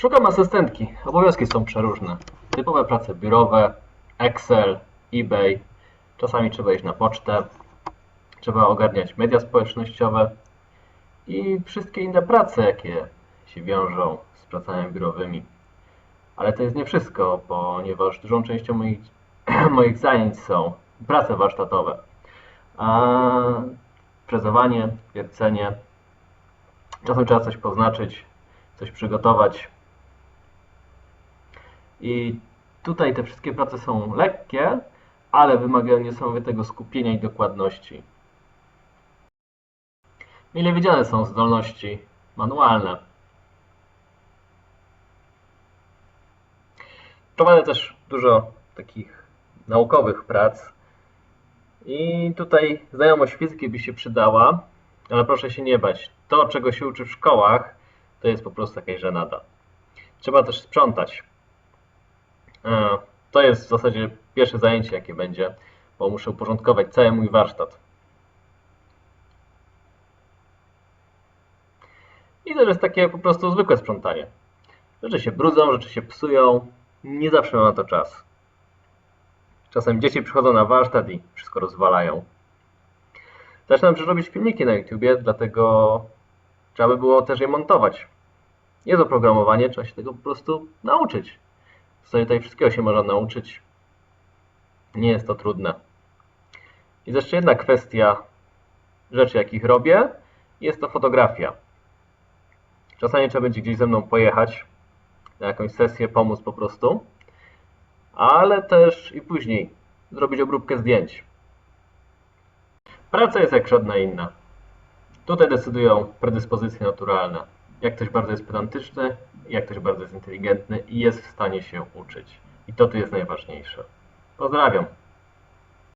Szukam asystentki. Obowiązki są przeróżne. Typowe prace biurowe, Excel, eBay. Czasami trzeba iść na pocztę. Trzeba ogarniać media społecznościowe i wszystkie inne prace, jakie się wiążą z pracami biurowymi. Ale to jest nie wszystko, ponieważ dużą częścią moich, moich zajęć są prace warsztatowe. A frezowanie, wiercenie. Czasem trzeba coś poznaczyć, coś przygotować. I tutaj te wszystkie prace są lekkie, ale wymagają niesamowitego skupienia i dokładności. Mile widziane są zdolności manualne. Prowadzę też dużo takich naukowych prac. I tutaj znajomość fizyki by się przydała, ale proszę się nie bać. To, czego się uczy w szkołach, to jest po prostu jakaś żenada. Trzeba też sprzątać. E, To jest w zasadzie pierwsze zajęcie, jakie będzie, bo muszę uporządkować cały mój warsztat. I to jest takie po prostu zwykłe sprzątanie. Rzeczy się brudzą, rzeczy się psują. Nie zawsze mam na to czas. Czasem dzieci przychodzą na warsztat i wszystko rozwalają. Zaczynam też robić filmiki na YouTubie, dlatego trzeba by było też je montować. Jest oprogramowanie, trzeba się tego po prostu nauczyć. W zasadzie tutaj wszystkiego się można nauczyć. Nie jest to trudne. I jeszcze jedna kwestia rzeczy, jakich robię, jest to fotografia. Czasami trzeba będzie gdzieś ze mną pojechać na jakąś sesję, pomóc po prostu, ale też i później zrobić obróbkę zdjęć. Praca jest jak żadna inna. Tutaj decydują predyspozycje naturalne. Jak ktoś bardzo jest pedantyczny, jak ktoś bardzo jest inteligentny i jest w stanie się uczyć. I to tu jest najważniejsze. Pozdrawiam.